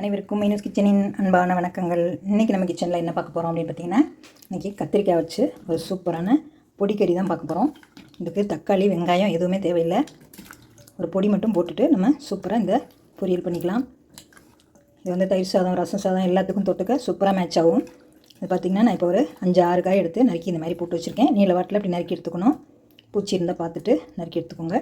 அனைவருக்கும் மீனஸ் கிச்சனின் அன்பான வணக்கங்கள். இன்றைக்கி நம்ம கிச்சனில் என்ன பார்க்க போகிறோம் அப்படின்னு பார்த்தீங்கன்னா இன்றைக்கி கத்திரிக்காய் வச்சு ஒரு சூப்பரான பொடிக்கறி தான் பார்க்க போகிறோம் இதுக்கு தக்காளி வெங்காயம் எதுவுமே தேவையில்லை. ஒரு பொடி மட்டும் போட்டுட்டு நம்ம சூப்பராக இந்த பொரியல் பண்ணிக்கலாம். இது வந்து தயிர் சாதம் ரசம் சாதம் எல்லாத்துக்கும் தொட்டுக்க சூப்பராக மேட்ச் ஆகும். இது பார்த்திங்கன்னா நான் இப்போ ஒரு அஞ்சு ஆறு காய் எடுத்து நறுக்கி இந்த மாதிரி போட்டு வச்சுருக்கேன். நீல வாட்டில் இப்படி நறுக்கி எடுத்துக்கணும். பூச்சி இருந்தால் பார்த்துட்டு நறுக்கி எடுத்துக்கோங்க.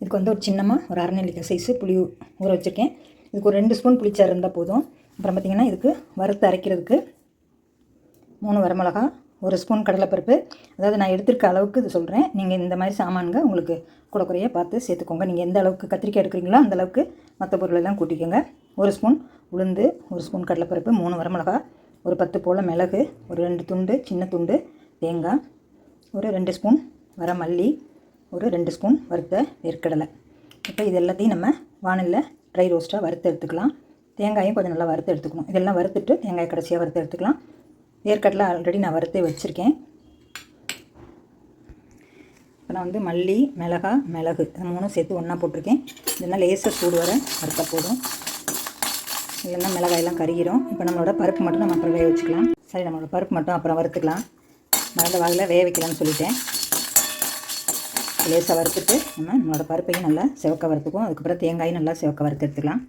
இதுக்கு வந்து ஒரு சின்னமாக ஒரு அரை நெல்லிக்காய் சைஸு புளி ஊற வச்சுருக்கேன். இதுக்கு ஒரு ரெண்டு ஸ்பூன் புளிச்சாறு இருந்தால் போதும். அப்புறம் பார்த்திங்கன்னா இதுக்கு வறுத்து அரைக்கிறதுக்கு மூணு வரமிளகா ஒரு ஸ்பூன் கடலைப்பருப்பு. அதாவது நான் எடுத்திருக்க அளவுக்கு இது சொல்கிறேன் நீங்கள் இந்த மாதிரி சாமான்கள் உங்களுக்கு கூட குறைய பார்த்து சேர்த்துக்கோங்க. நீங்கள் எந்த அளவுக்கு கத்திரிக்காய் எடுக்கிறீங்களோ அந்த அளவுக்கு மற்ற பொருளெல்லாம் கூட்டிக்கோங்க. ஒரு ஸ்பூன் உளுந்து ஒரு ஸ்பூன் கடலைப்பருப்பு மூணு வரமிளகா ஒரு பத்து போல் மிளகு ஒரு ரெண்டு துண்டு சின்ன துண்டு தேங்காய் ஒரு ரெண்டு ஸ்பூன் வர மல்லி ஒரு ரெண்டு ஸ்பூன் வறுத்த வேர்க்கடலை. இப்போ இது எல்லாத்தையும் நம்ம வானலில் ட்ரை ரோஸ்ட்டாக வறுத்து எடுத்துக்கலாம். தேங்காயும் கொஞ்சம் நல்லா வறுத்து எடுத்துக்கணும். இதெல்லாம் வறுத்துட்டு தேங்காய் கடைசியாக வறுத்து எடுத்துக்கலாம். ஏற்கட்டில் ஆல்ரெடி நான் வறுத்தே வச்சுருக்கேன். இப்போ நான் வந்து மல்லி மிளகா மிளகு இது மூணும் சேர்த்து ஒன்றா போட்டிருக்கேன். இதெல்லாம் லேசாக சூடு வர வறுத்த போதும். இல்லைன்னா மிளகாயெல்லாம் கருகிரும். இப்போ நம்மளோட பருப்பு மட்டும் நம்ம அப்புறம் வேக வச்சுக்கலாம். சரி நம்மளோட பருப்பு மட்டும் அப்புறம் வறுத்துக்கலாம். மறந்த வாயில் வேக வைக்கலாம்னு சொல்லிட்டேன். லேசாக வறுத்துட்டு நம்ம நம்மளோட பருப்பையும் நல்லா செவக்க வறுத்துக்குவோம். அதுக்கப்புறம் தேங்காயும் நல்லா செவக்க வறுத்து எடுத்துக்கலாம்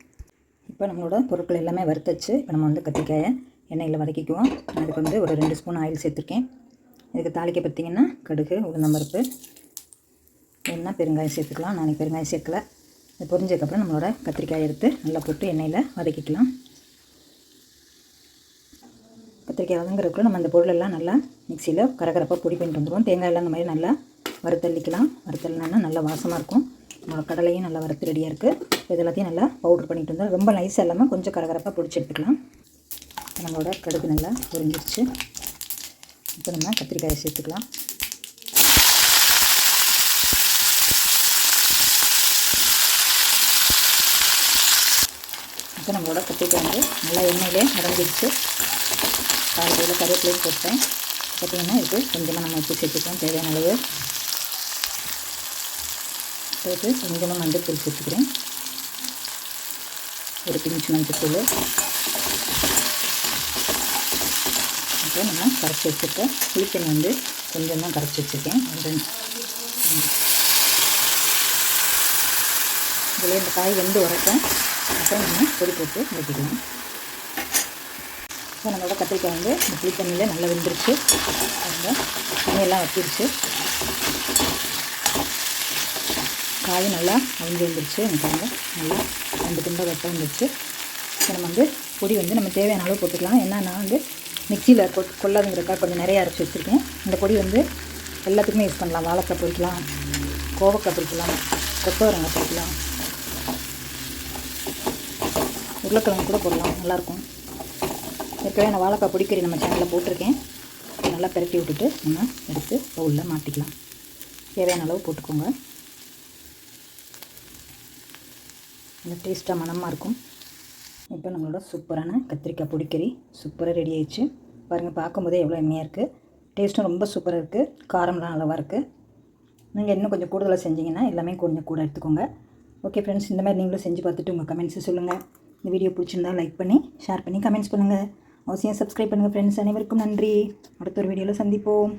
இப்போ நம்மளோட பொருட்கள் எல்லாமே வறுத்துச்சு. இப்போ நம்ம வந்து கத்திரிக்காயை எண்ணெயில் வதக்கிக்குவோம். அதுக்கு வந்து ஒரு ரெண்டு ஸ்பூன் ஆயில் சேர்த்துருக்கேன். இதுக்கு தாளிக்க பார்த்திங்கன்னா கடுகு உளுந்தம்பருப்பு என்ன பெருங்காயம் சேர்த்துக்கலாம். நான் பெருங்காயம் சேர்க்கல. இது பொரிஞ்சதுக்கப்புறம் நம்மளோட கத்திரிக்காய் எடுத்து நல்லா போட்டு எண்ணெயில் வதக்கிக்கலாம். கத்திரிக்காய் வதங்குறதுக்குள்ள நம்ம அந்த பொருளெல்லாம் நல்லா மிக்சியில் கரகரப்பாக பொடி பண்ணிட்டு வந்துடுவோம். தேங்காயெல்லாம் அந்த மாதிரி நல்லா வறுத்தள்ளிக்கலாம். வறுத்தள்ளினா நல்லா வாசமாக இருக்கும். நம்மளோட கடலையும் நல்லா வறுத்து ரெடியாக இருக்குது இது எல்லாத்தையும் நல்லா பவுட்ரு பண்ணிட்டு வந்தோம் ரொம்ப நைஸாக இல்லாமல் கொஞ்சம் கரகரப்பாக பிடிச்சி எடுத்துக்கலாம். நம்மளோட கடுகு நல்லா பொரிஞ்சிருச்சு இப்போ நம்ம கத்திரிக்காயை சேர்த்துக்கலாம். இப்போ நம்மளோட கத்திரிக்காய் வந்து நல்லா எண்ணெயிலே அடங்கிடுச்சு காலையில் கருவேப்பிலையும் போட்டேன். பார்த்திங்கன்னா இது கொஞ்சமாக நம்ம உப்பு சேர்த்துக்கலாம். தேவையான அளவு. போட்டு கொஞ்சமாக மஞ்சத்தூள் சேர்த்துக்கிறேன். ஒரு பிஞ்சு மஞ்சத்தூள். அப்புறம் நம்ம கரைச்சி வச்சுருக்கேன் புளித்தண்ணி வந்து கொஞ்சம் தான் கரைச்சி வச்சுருக்கேன். இதில் இந்த காய் வெந்து உரைப்பேன் அப்புறம் நம்ம பொடி போட்டு வைக்கலாம் இப்போ நம்மளோட கத்திரிக்காய் வந்து இந்த புளித்தண்ணியில் நல்லா வெந்துருச்சு. அந்த தண்ணியெல்லாம் வச்சிருச்சு காய் நல்லா அவிஞ்சு வந்துருச்சு எனக்கு நல்லா ரெண்டு துண்டை வெட்ட வந்துருச்சு. இப்போ நம்ம வந்து பொடி வந்து நம்ம தேவையான அளவு போட்டுக்கலாம். என்னென்னா வந்து மிக்சியில் கொ கொள்ளாதுங்கிறக்கா கொஞ்சம் நிறைய அரைச்சி வச்சுருக்கேன். இந்த பொடி வந்து எல்லாத்துக்குமே யூஸ் பண்ணலாம். வாழைக்காய் பொறிக்கலாம் கோவக்காய் பொறிக்கலாம் கொத்தவரங்காய் பொறிக்கலாம் உருளைக்கிழங்கு கூட போடலாம். நல்லாயிருக்கும். ஏற்கனவே நான் வாழைக்காய் பொடிக்கறி நம்ம சேனலில் போட்டிருக்கேன். நல்லா பெரட்டி விட்டுட்டு நம்ம எடுத்து பவுலில் மாட்டிக்கலாம். தேவையான அளவு போட்டுக்கோங்க. நல்லா டேஸ்ட்டாக மனமாக இருக்கும். இப்போ நம்மளோட சூப்பரான கத்திரிக்காய் பொடிக்கறி சூப்பராக ரெடி ஆயிடுச்சு. பாருங்கள் பார்க்கும்போதே எவ்வளோ எம்மையாக இருக்குது டேஸ்ட்டும் ரொம்ப சூப்பராக இருக்குது காரம்லாம் நல்லாவாக இருக்குது நீங்கள் இன்னும் கொஞ்சம் கூடுதலாக செஞ்சிங்கன்னா எல்லாமே கொஞ்சம் கூட எடுத்துக்கோங்க. ஓகே ஃப்ரெண்ட்ஸ் இந்த மாதிரி நீங்களும் செஞ்சு பார்த்துட்டு உங்கள் கமெண்ட்ஸை சொல்லுங்கள் இந்த வீடியோ பிடிச்சிருந்தா லைக் பண்ணி ஷேர் பண்ணி கமெண்ட்ஸ் பண்ணுங்கள் அவசியம் சப்ஸ்கிரைப் பண்ணுங்கள் ஃப்ரெண்ட்ஸ் அனைவருக்கும் நன்றி. அடுத்த ஒரு வீடியோவில் சந்திப்போம்.